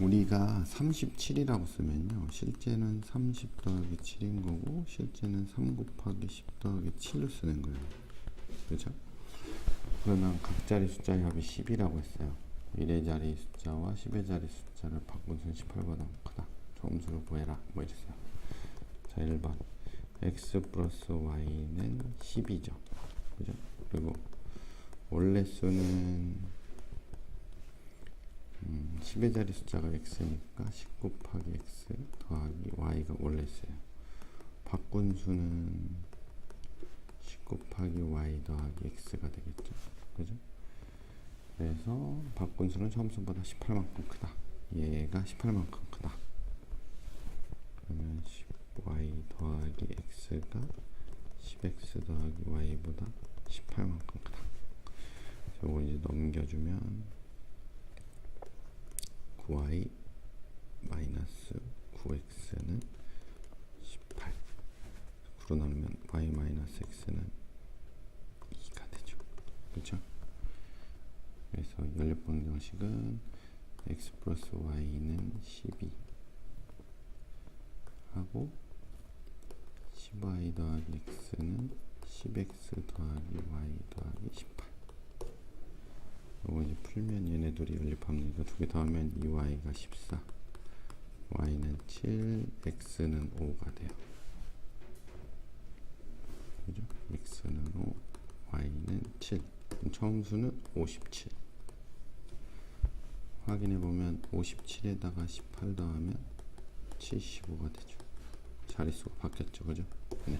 우리가 37이라고 쓰면요. 실제는 30 더하기 7인 거고 실제는 3 곱하기 10 더하기 7로 쓰는 거예요. 그죠? 그러면 각자리 숫자의 합이 10이라고 했어요. 1의 자리 숫자와 10의 자리 숫자를 바꾼 수는 18보다 크다. 점수로 구해라. 뭐 이랬어요. 자, 1번. x 플러스 y는 10이죠. 그죠? 그리고 원래 수는 음, 10의 자리 숫자가 x니까 10 곱하기 x 더하기 y가 원래 수예요. 바꾼 수는 10 곱하기 y 더하기 x가 되겠죠. 그죠? 그래서 바꾼 수는 점수보다 18만큼 크다. 얘가 18만큼 크다. 그러면 10y 더하기 x가 10x 더하기 y보다 18만큼 크다. 저거 이제 넘겨주면 9y 마이너스 9x는 18 9로 나누면 y 마이너스 x는 2가 되죠. 그렇죠? 그래서 연립 방 정식은 x 플러스 y는 12 하고 10y 더하기 x는 10x 더하기 y 더하기 18 요거 이제 풀면 둘이 연립합니다. 두 개 더하면 2y가 14 y는 7 x는 5가 돼요. 그죠? x는 5 y는 7 그럼 처음 수는 57 확인해 보면 57에다가 18 더하면 75가 되죠. 자릿수가 바뀌었죠. 그죠? 네.